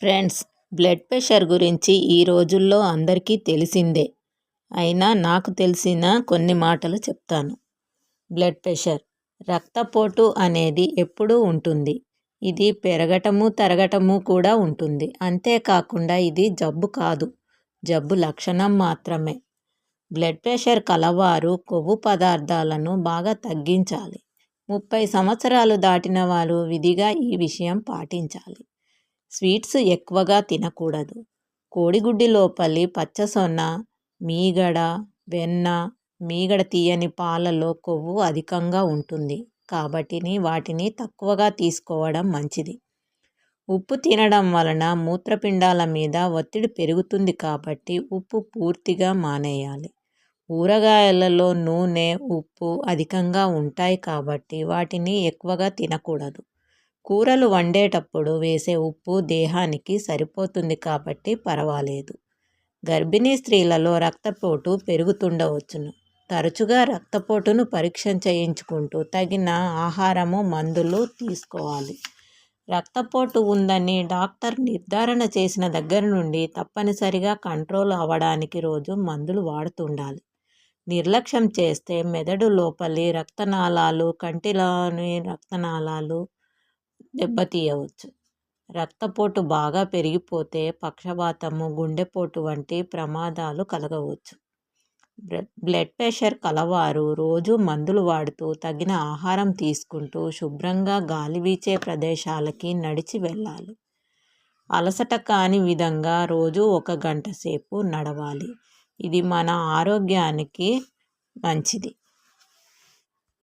Friends blood pressure గురించి ఈ రోజుల్లో అందరికీ తెలిసిందే. అయినా నాకు తెలిసిన కొన్ని మాటలు చెప్తాను. బ్లడ్ ప్రెషర్ రక్తపోటు అనేది ఎప్పుడూ ఉంటుంది. ఇది పెరగటము తరగటము కూడా ఉంటుంది. అంతేకాకుండా ఇది జబ్బు కాదు. జబ్బు లక్షణం మాత్రమే. బ్లడ్ ప్రెషర్ కలవారు కొవ్వు పదార్థాలను బాగా తగ్గించాలి. ముప్పై సంవత్సరాలు దాటిన వారు విధిగా ఈ విషయం పాటించాలి. స్వీట్స్ ఎక్కువగా తినకూడదు. కోడిగుడ్డి లోపలి పచ్చసొన మీగడ వెన్న మీగడ తీయని పాలలో కొవ్వు అధికంగా ఉంటుంది. కాబట్టి వాటిని తక్కువగా తీసుకోవడం మంచిది. ఉప్పు తినడం వలన మూత్రపిండాల మీద ఒత్తిడి పెరుగుతుంది కాబట్టి ఉప్పు పూర్తిగా మానేయాలి. ఊరగాయలలో నూనె ఉప్పు అధికంగా ఉంటాయి కాబట్టి వాటిని ఎక్కువగా తినకూడదు. కూరలు వండేటప్పుడు వేసే ఉప్పు దేహానికి సరిపోతుంది కాబట్టి పర్వాలేదు. గర్భిణీ స్త్రీలలో రక్తపోటు పెరుగుతుండవచ్చును. తరచుగా రక్తపోటును పరీక్ష చేయించుకుంటూ తగిన ఆహారము మందులు తీసుకోవాలి. రక్తపోటు ఉందని డాక్టర్ నిర్ధారణ చేసిన దగ్గర నుండి తప్పనిసరిగా కంట్రోల్ అవ్వడానికి రోజు మందులు వాడుతుండాలి. నిర్లక్ష్యం చేస్తే మెదడు లోపలి రక్తనాళాలు కంటిలోని రక్తనాళాలు దెబ్బతీయవచ్చు. రక్తపోటు బాగా పెరిగిపోతే పక్షవాతము గుండెపోటు వంటి ప్రమాదాలు కలగవచ్చు. బ్లడ్ ప్రెషర్ కలవారు రోజు మందులు వాడుతూ తగిన ఆహారం తీసుకుంటూ శుభ్రంగా గాలి వీచే ప్రదేశాలకి నడిచి వెళ్ళాలి. అలసట కాని విధంగా రోజు ఒక గంట సేపు నడవాలి. ఇది మన ఆరోగ్యానికి మంచిది.